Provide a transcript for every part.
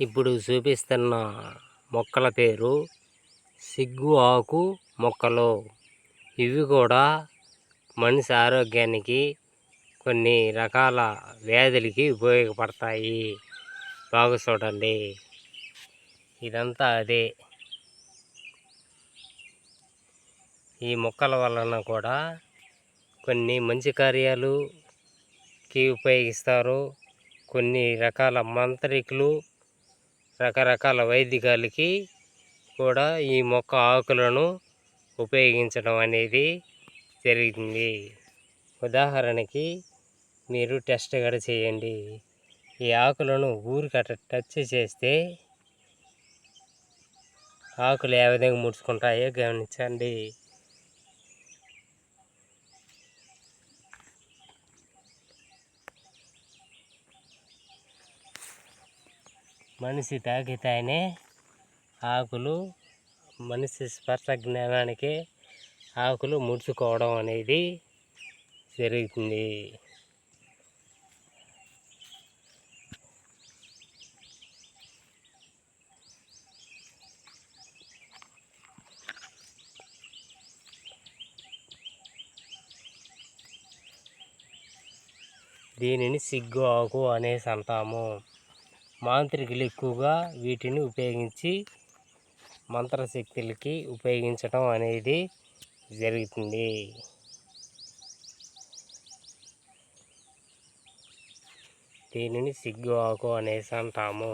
ఇప్పుడు చూపిస్తున్న మొక్కల పేరు సిగ్గు ఆకు మొక్కలు. ఇవి కూడా మనిషి ఆరోగ్యానికి కొన్ని రకాల వ్యాధులకి ఉపయోగపడతాయి. బాగా చూడండి. ఇదంతా అదే. ఈ మొక్కల వలన కూడా కొన్ని మంచి కార్యాలుకి ఉపయోగిస్తారు. కొన్ని రకాల మంత్రికులు రకరకాల వైద్యాలకి కూడా ఈ మొక్క ఆకులను ఉపయోగించడం అనేది జరిగింది. ఉదాహరణకి మీరు టెస్ట్ కూడా చేయండి. ఈ ఆకులను ఊరికి అట్ట టచ్ చేస్తే ఆకులు ఏ విధంగా ముడుచుకుంటాయో గమనించండి. మనిషి తాకితేనే ఆకులు మనిషి స్పర్శ జ్ఞానానికి ఆకులు ముడుచుకోవడం అనేది జరుగుతుంది. దీనిని సిగ్గు ఆకు అనేసి అంటాము. మాంత్రికులు ఎక్కువగా వీటిని ఉపయోగించి మంత్రశక్తులకి ఉపయోగించడం అనేది జరుగుతుంది. దీనిని సిగ్గు ఆకు అనేసి అంటాము.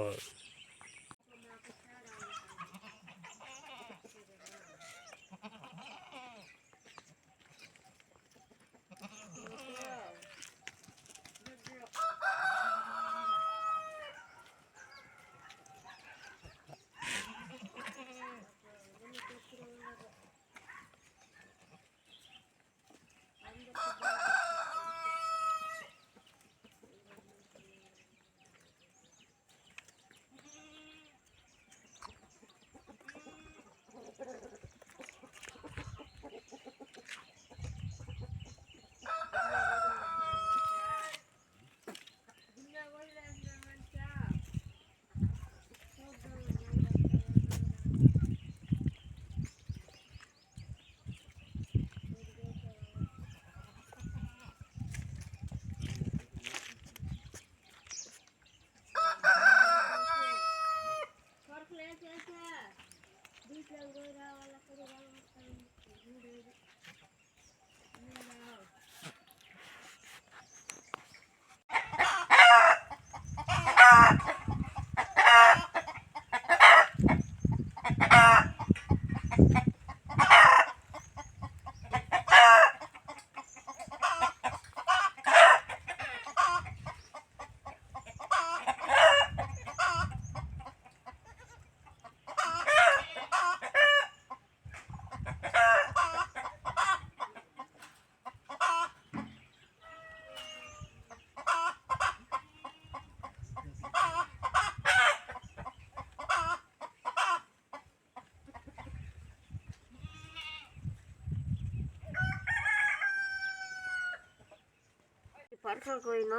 పరుసలు పోయినా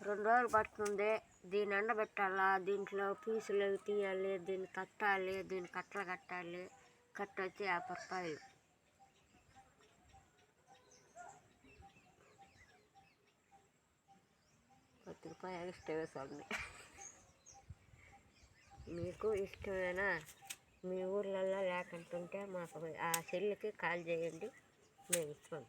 రెండు రోజులు పడుతుంది దీన్ని ఎండబెట్టాలా దీంట్లో పీసులు అవి తీయాలి దీన్ని కట్టాలి దీన్ని కట్టలు కట్టాలి కట్టొచ్చి యాభై రూపాయలు పది రూపాయలు ఎక్స్ట్రా వేసుకోండి మీకు ఇష్టమేనా? మీ ఊర్లలో లేకుంటుంటే మాకు ఆ సెల్లుకి కాల్ చేయండి మేము పంపిస్తాం.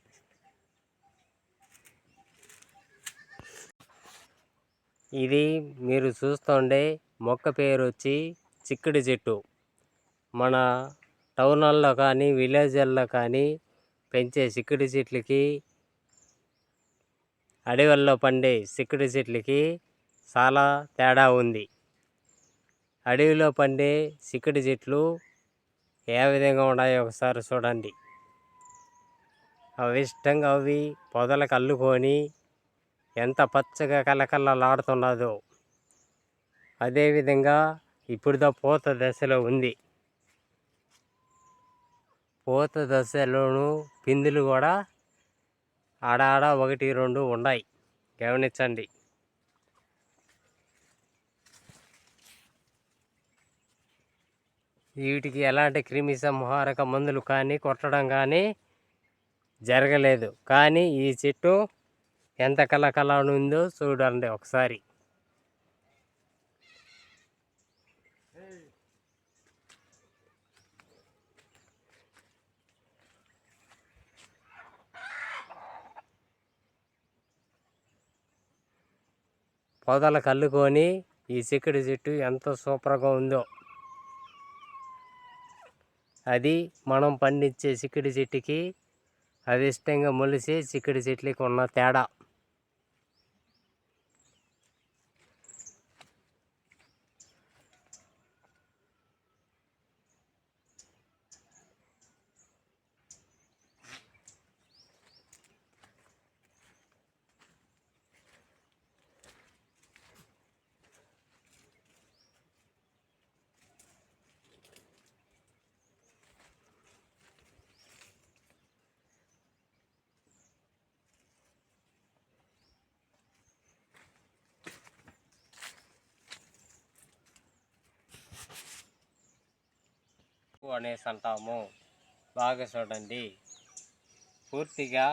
ఇది మీరు చూస్తుండే మొక్క పేరు వచ్చి చిక్కుడు చెట్టు. మన టౌన్లలో కానీ విలేజ్ల్లో కానీ పెంచే చిక్కుడు చెట్లకి అడవుల్లో పండే చిక్కుడు చెట్లకి చాలా తేడా ఉంది. అడవిలో పండే చిక్కుడు చెట్లు ఏ విధంగా ఉన్నాయో ఒకసారి చూడండి. అవి ఇష్టంగా అవి పొదలకు అల్లుకొని ఎంత పచ్చగా కలకలలాడుతున్నదో అదేవిధంగా ఇప్పుడుదా పూత దశలో ఉంది. పూత దశలోను పిందులు కూడా ఆడాడ ఒకటి రెండు ఉన్నాయి. గమనించండి. వీటికి ఎలాంటి క్రిమి సంహారక మందులు కానీ కొట్టడం కానీ జరగలేదు. కానీ ఈ చెట్టు ఎంత కలకల ఉందో చూడండి ఒకసారి. పొదలు కల్లుకొని ఈ చిక్కుడు చెట్టు ఎంత సూపర్గా ఉందో. అది మనం పండించే చిక్కుడు చెట్టుకి అది ఇష్టంగా మొలిసే చిక్కుడు చెట్లకి ఉన్న తేడా. అనేసి అంటాము బాగా చూడండి. పూర్తిగా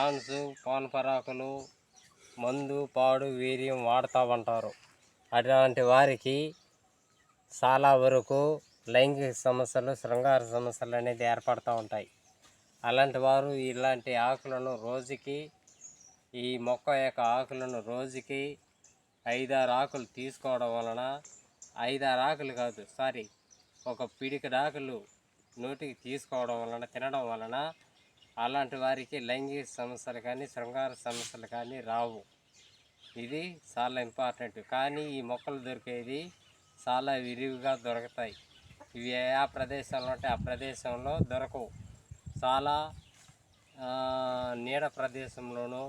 ఆన్స్ పానపరాకులు మందు పాడు వీర్యం వాడుతూ ఉంటారు అటువంటి వారికి చాలా వరకు లైంగిక సమస్యలు శృంగార సమస్యలు అనేది ఏర్పడుతూ ఉంటాయి. అలాంటి వారు ఇలాంటి ఆకులను రోజుకి ఈ మొక్క యొక్క ఆకులను రోజుకి ఐదారు ఆకులు తీసుకోవడం వలన ఐదారు ఆకులు కాదు సారీ ఒక పిడికడాకులు నోటికి తీసుకోవడం వలన తినడం వలన అలాంటి వారికి లైంగిక సమస్యలు కానీ శృంగార సమస్యలు కానీ రావు. ఇది చాలా ఇంపార్టెంట్. కానీ ఈ మొక్కలు దొరికేది చాలా విరివిగా దొరుకుతాయి. ఇవి ఏ ఆ ప్రదేశంలో ఉంటే ఆ ప్రదేశంలో దొరకవు. చాలా నీడ ప్రదేశంలోనూ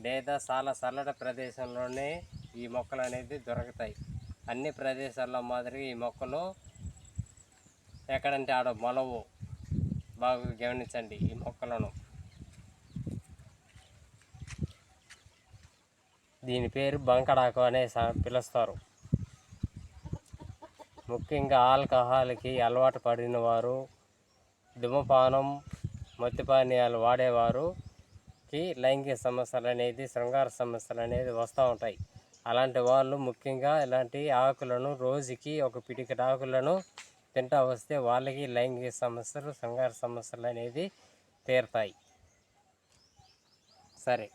లేదా చాలా చల్లటి ప్రదేశంలోనే ఈ మొక్కలు అనేది దొరుకుతాయి. అన్ని ప్రదేశాల్లో మాదిరిగా ఈ మొక్కలు ఎక్కడంటే ఆడ మొలవు. బాగా గమనించండి ఈ మొక్కలను. దీని పేరు బంకడాకు అనే పిలుస్తారు. ముఖ్యంగా ఆల్కహాల్కి అలవాటు పడిన వారు ధూమపానం మద్యపానీయాలు వాడేవారుకి లైంగిక సమస్యలు అనేది శృంగార సమస్యలు అనేది వస్తూ ఉంటాయి. అలాంటి వాళ్ళు ముఖ్యంగా ఇలాంటి ఆకులను రోజుకి ఒక పిడికటి ఆకులను తింటా వస్తే వాళ్ళకి లైంగిక సమస్యలు సంఘార సమస్యలు అనేది తీరుతాయి. సరే.